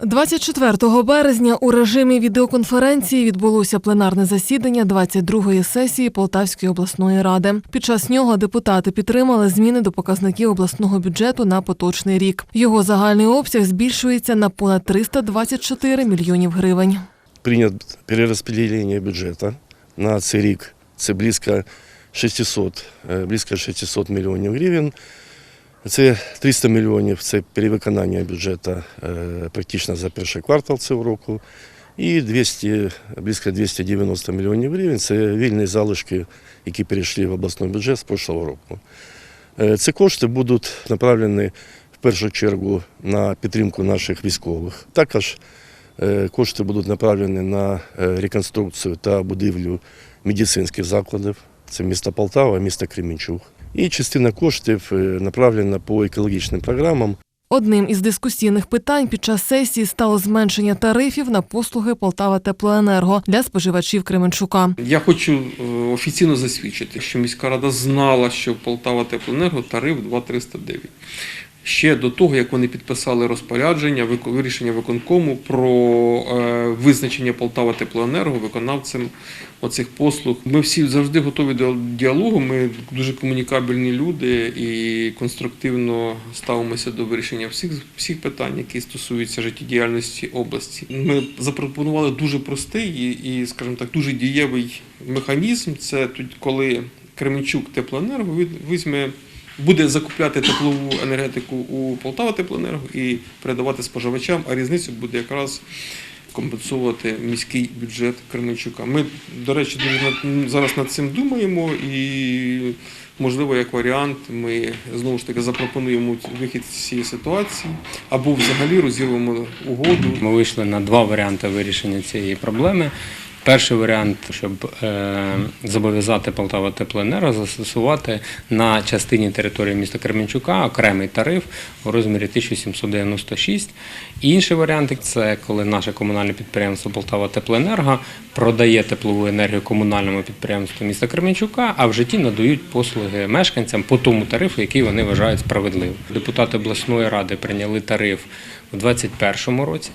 24 березня у режимі відеоконференції відбулося пленарне засідання 22-ї сесії Полтавської обласної ради. Під час нього депутати підтримали зміни до показників обласного бюджету на поточний рік. Його загальний обсяг збільшується на понад 324 мільйонів гривень. прийнято перерозподілення бюджету на цей рік. Це близько 600, е, близько 600 мільйонів гривень. Це 300 мільйонів це перевиконання бюджету е, практично за перший квартал цього року. І 200, близько 290 мільйонів гривень це вільні залишки, які перейшли в обласний бюджет з прошлого року. Е, Ці кошти будуть направлені в першу чергу на підтримку наших військових. Також Е, Кошти будуть направлені на реконструкцію та будівлю медицинських закладів. Це місто Полтава, місто Кремінчуг. І частина коштів е, направлена по екологічним програмам. Одним із дискусійних питань під час сесії стало зменшення тарифів на послуги Полтава Теплоенерго для споживачів Кременчука. Я хочу е, офіційно засвідчити, що міська рада знала, що Полтава Теплоенерго тариф 2,309. Ще до того, як вони підписали розпорядження, вирішення виконкому про е, визначення Полтава Теплоенерго виконавцем оцих послуг. Ми всі завжди готові до діалогу. Ми дуже комунікабельні люди і конструктивно ставимося до вирішення всіх, всіх питань, які стосуються життєдіяльності області. Ми запропонували дуже простий і скажімо так, дуже дієвий механізм. Це тут, коли Кременчук Теплоенерго візьме. Буде закупляти теплову енергетику у Полтава Теплоенерго і передавати споживачам, а різницю буде якраз компенсувати міський бюджет Кременчука. Ми, до речі, зараз над цим думаємо і, можливо, як варіант, ми знову ж таки запропонуємо вихід з цієї ситуації або взагалі розірвемо угоду. Ми вийшли на два варіанти вирішення цієї проблеми. Перший варіант, щоб е, зобов'язати Полтава Теплоенерго застосувати на частині території міста Кременчука окремий тариф у розмірі 1796. Інший варіант це коли наше комунальне підприємство Полтава Теплоенерго продає теплову енергію комунальному підприємству міста Кременчука, а в житті надають послуги мешканцям по тому тарифу, який вони вважають справедливим. Депутати обласної ради прийняли тариф у 2021 році.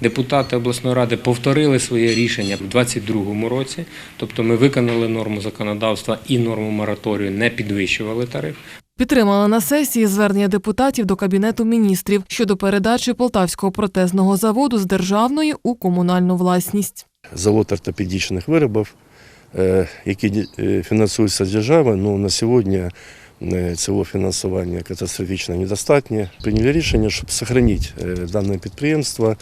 Депутати обласної ради повторили своє рішення в 2022 році. Тобто ми виконали норму законодавства і норму мораторію, не підвищували тариф. Підтримали на сесії звернення депутатів до Кабінету міністрів щодо передачі Полтавського протезного заводу з державної у комунальну власність. Завод ортопедичних виробів, е, які е, фінансуються з держави, ну на сьогодні цього фінансування катастрофічно недостатньо. Прийняли рішення, щоб зберігати е, дане підприємство,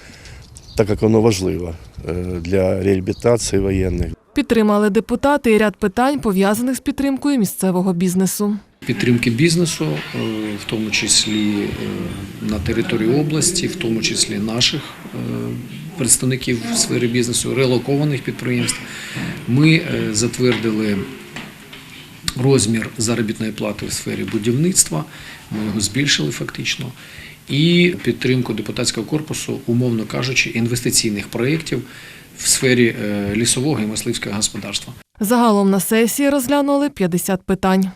так як воно важливо е, для реабілітації воєнних. Підтримали депутати і ряд питань, пов'язаних з підтримкою місцевого бізнесу. підтримки бізнесу, е, в тому числі е, на території області, в тому числі наших е, представників в сфері бізнесу, релокованих підприємств. Ми затвердили розмір заробітної плати в сфері будівництва, ми його збільшили фактично. І підтримку депутатського корпусу, умовно кажучи, інвестиційних проєктів в сфері е, лісового і мисливського господарства. Загалом на сесії розглянули 50 питань.